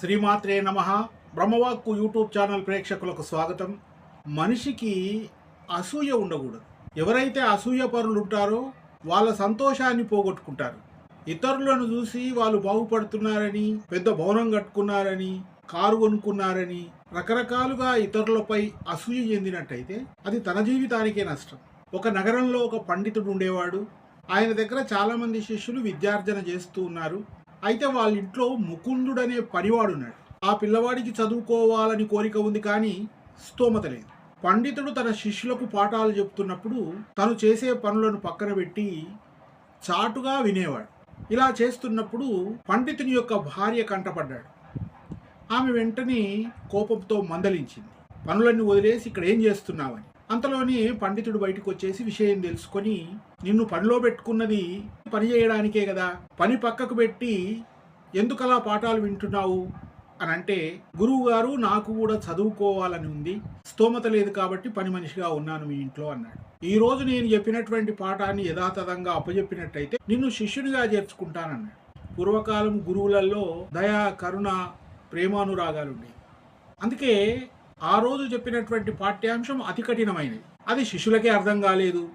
శ్రీమాత్రే నమ. బ్రహ్మవాక్కు YouTube channel ప్రేక్షకులకు స్వాగతం. మనిషికి అసూయ ఉండకూడదు. ఎవరైతే అసూయ పరులు ఉంటారో వాళ్ళ సంతోషాన్ని పోగొట్టుకుంటారు. ఇతరులను చూసి వాళ్ళు బాగుపడుతున్నారని పెద్ద భవనం కట్టుకున్నారని కారు కొనుక్కున్నారని రకరకాలుగా ఇతరులపై అసూయ చెందినట్టయితే అది తన జీవితానికే నష్టం. ఒక నగరంలో ఒక పండితుడు ఉండేవాడు. ఆయన దగ్గర చాలామంది శిష్యులు విద్యార్జన చేస్తూ ఉన్నారు. అయితే వాళ్ళ ఇంట్లో ముకుందుడు అనే పనివాడు ఉన్నాడు ఆ పిల్లవాడికి చదువుకోవాలని కోరిక ఉంది కానీ స్తోమత లేదు. పండితుడు తన శిష్యులకు పాఠాలు చెప్తున్నప్పుడు తను చేసే పనులను పక్కన పెట్టి చాటుగా వినేవాడు. ఇలా చేస్తున్నప్పుడు పండితుని యొక్క భార్య కంటపడ్డాడు. ఆమె వెంటనే కోపంతో మందలించింది. పనులన్నీ వదిలేసి ఇక్కడ ఏం చేస్తున్నావని. అంతలోనే పండితుడు బయటకు వచ్చేసి విషయం తెలుసుకొని నిన్ను పనిలో పెట్టుకున్నది పని చేయడానికే కదా పని పక్కకు పెట్టి ఎందుకలా పాఠాలు వింటున్నావు? అని అంటే గురువు గారు నాకు కూడా చదువుకోవాలని ఉంది స్తోమత లేదు కాబట్టి పని మనిషిగా ఉన్నాను మీ ఇంట్లో అన్నాడు. ఈ రోజు నేను చెప్పినటువంటి పాఠాన్ని యథాతథంగా అప్పజెప్పినట్టయితే నిన్ను శిష్యునిగా చేర్చుకుంటానన్నాడు. పూర్వకాలం గురువులలో దయా కరుణ ప్రేమానురాగాలుండేవి. అందుకే ఆ రోజు చెప్పినటువంటి పాఠ్యాంశం అతి కఠినమైనది. అది శిష్యులకే అర్థం కాలేదు.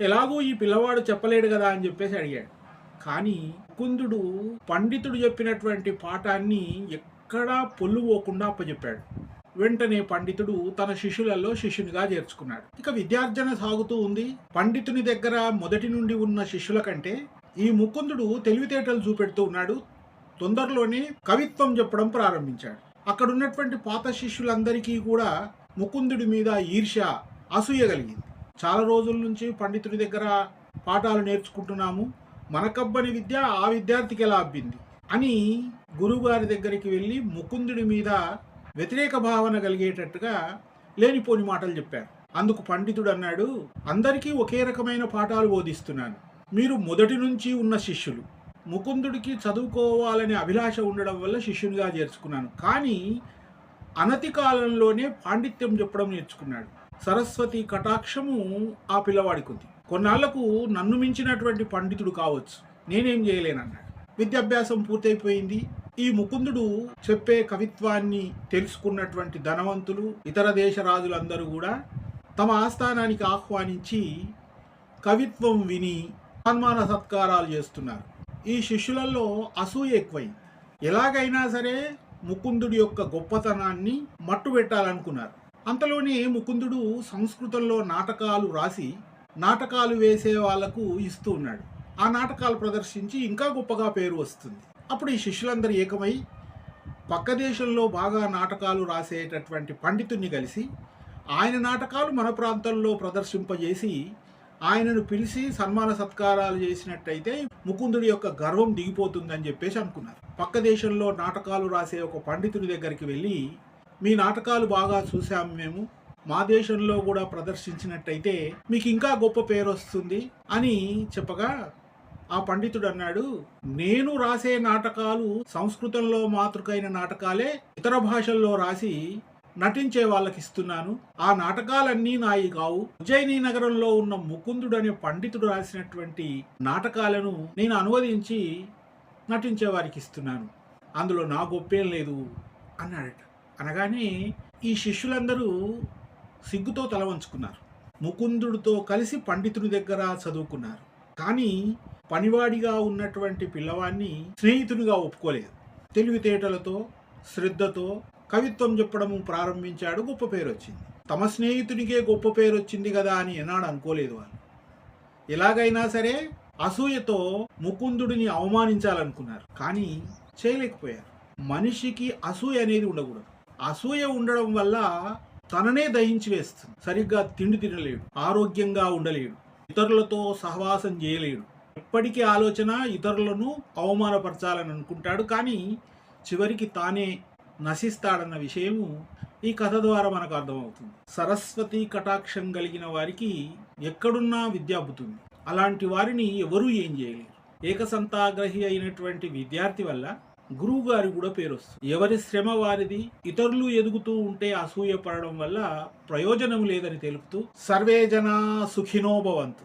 ఎలాగూ ఈ పిల్లవాడు చెప్పలేడు కదా అని చెప్పేసి అడిగాడు. కానీ కుందుడు పండితుడు చెప్పినటువంటి పాఠాన్ని ఎక్కడా పొల్లు పోకుండా అప్పచెప్పాడు. వెంటనే పండితుడు తన శిష్యులలో శిష్యునిగా చేర్చుకున్నాడు. ఇక విద్యార్జన సాగుతూ ఉంది. పండితుని దగ్గర మొదటి నుండి ఉన్న శిష్యుల కంటే ఈ ముకుందుడు తెలివితేటలు చూపెడుతూ ఉన్నాడు. తొందరలోనే కవిత్వం చెప్పడం ప్రారంభించాడు. అక్కడ ఉన్నటువంటి పాత శిష్యులందరికీ కూడా ముకుందుడి మీద ఈర్ష్య అసూయ కలిగింది. చాలా రోజుల నుంచి పండితుడి దగ్గర పాఠాలు నేర్చుకుంటున్నాము. మనకబ్బని విద్య ఆ విద్యార్థికి ఎలా అబ్బింది? అని గురువుగారి దగ్గరికి వెళ్ళి ముకుందుడి మీద వ్యతిరేక భావన కలిగేటట్టుగా లేనిపోని మాటలు చెప్పారు. అందుకు పండితుడు అన్నాడు అందరికీ ఒకే రకమైన పాఠాలు బోధిస్తున్నాను. మీరు మొదటి నుంచి ఉన్న శిష్యులు. ముకుందుడికి చదువుకోవాలనే అభిలాష ఉండడం వల్ల శిష్యునిగా చేర్చుకున్నాను. కానీ అనతి కాలంలోనే పాండిత్యం చెప్పడం నేర్చుకున్నాడు. సరస్వతి కటాక్షము ఆ పిల్లవాడికి ఉంది కొన్నాళ్ళకు నన్ను మించినటువంటి పండితుడు కావచ్చు. నేనేం చేయలేనన్నాడు. విద్యాభ్యాసం పూర్తయిపోయింది. ఈ ముకుందుడు చెప్పే కవిత్వాన్ని తెలుసుకున్నటువంటి ధనవంతులు ఇతర దేశ రాజులందరూ కూడా తమ ఆస్థానానికి ఆహ్వానించి కవిత్వం విని సన్మాన సత్కారాలు చేస్తున్నారు. ఈ శిష్యులలో అసూయ ఎక్కువైంది ఎలాగైనా సరే ముకుందుడి యొక్క గొప్పతనాన్ని మట్టు పెట్టాలనుకున్నారు. అంతలోనే ముకుందుడు సంస్కృతంలో నాటకాలు రాసి నాటకాలు వేసే వాళ్ళకు ఇస్తూ ఉన్నాడు. ఆ నాటకాలు ప్రదర్శించి ఇంకా గొప్పగా పేరు వస్తుంది. అప్పుడు ఈ శిష్యులందరూ ఏకమై పక్క దేశంలో బాగా నాటకాలు రాసేటటువంటి పండితుడిని కలిసి ఆయన నాటకాలు మన ప్రాంతంలో ప్రదర్శింపజేసి ఆయనను పిలిచి సన్మాన సత్కారాలు చేసినట్టయితే ముకుందుడి యొక్క గర్వం దిగిపోతుందని చెప్పేసి అనుకున్నారు. పక్క దేశంలో నాటకాలు రాసే ఒక పండితుడి దగ్గరికి వెళ్ళి మీ నాటకాలు బాగా చూసాము మేము మా దేశంలో కూడా ప్రదర్శించినట్టయితే మీకు ఇంకా గొప్ప పేరు వస్తుంది అని చెప్పగా ఆ పండితుడు అన్నాడు నేను రాసే నాటకాలు సంస్కృతంలో మాతృకైన నాటకాలే ఇతర భాషల్లో రాసి నటించే వాళ్ళకి ఇస్తున్నాను ఆ నాటకాలన్నీ నాయి కావు. ఉజ్జయిని నగరంలో ఉన్న ముకుందుడు అనే పండితుడు రాసినటువంటి నాటకాలను నేను అనువదించి నటించే వారికి ఇస్తున్నాను అందులో నా గొప్పేం లేదు అన్నాడట. అనగానే ఈ శిష్యులందరూ సిగ్గుతో తల వంచుకున్నారు. ముకుందుడితో కలిసి పండితుడి దగ్గర చదువుకున్నారు. కానీ పనివాడిగా ఉన్నటువంటి పిల్లవాడిని స్నేహితునిగా ఒప్పుకోలేదు. తెలివితేటలతో శ్రద్ధతో కవిత్వం చెప్పడము ప్రారంభించాడు గొప్ప పేరు వచ్చింది. తమ స్నేహితునికే గొప్ప పేరు వచ్చింది కదా అని ఎనాడు అనుకోలేదు వాళ్ళు ఎలాగైనా సరే అసూయతో ముకుందుడిని అవమానించాలనుకున్నారు కానీ చేయలేకపోయారు. మనిషికి అసూయ అనేది ఉండకూడదు. అసూయ ఉండడం వల్ల తననే దహించి వేస్తుంది. సరిగ్గా తిండి తినలేడు ఆరోగ్యంగా ఉండలేడు ఇతరులతో సహవాసం చేయలేడు. ఎప్పటికీ ఆలోచన ఇతరులను అవమానపరచాలని అనుకుంటాడు కానీ చివరికి తానే నశిస్తాడన్న విషయము ఈ కథ ద్వారా మనకు అర్థమవుతుంది. సరస్వతి కటాక్షం కలిగిన వారికి ఎక్కడున్నా విద్య అబ్బుతుంది. అలాంటి వారిని ఎవరూ ఏం చేయలేరు. ఏకసంతాగ్రహి అయినటువంటి విద్యార్థి వల్ల గురువు గారి కూడా పేరు వస్తుంది ఎవరి శ్రమ వారిది ఇతరులు ఎదుగుతూ ఉంటే అసూయ పడడం వల్ల ప్రయోజనం లేదని తెలుపుతూ సర్వే జనా సుఖినో భవంతు.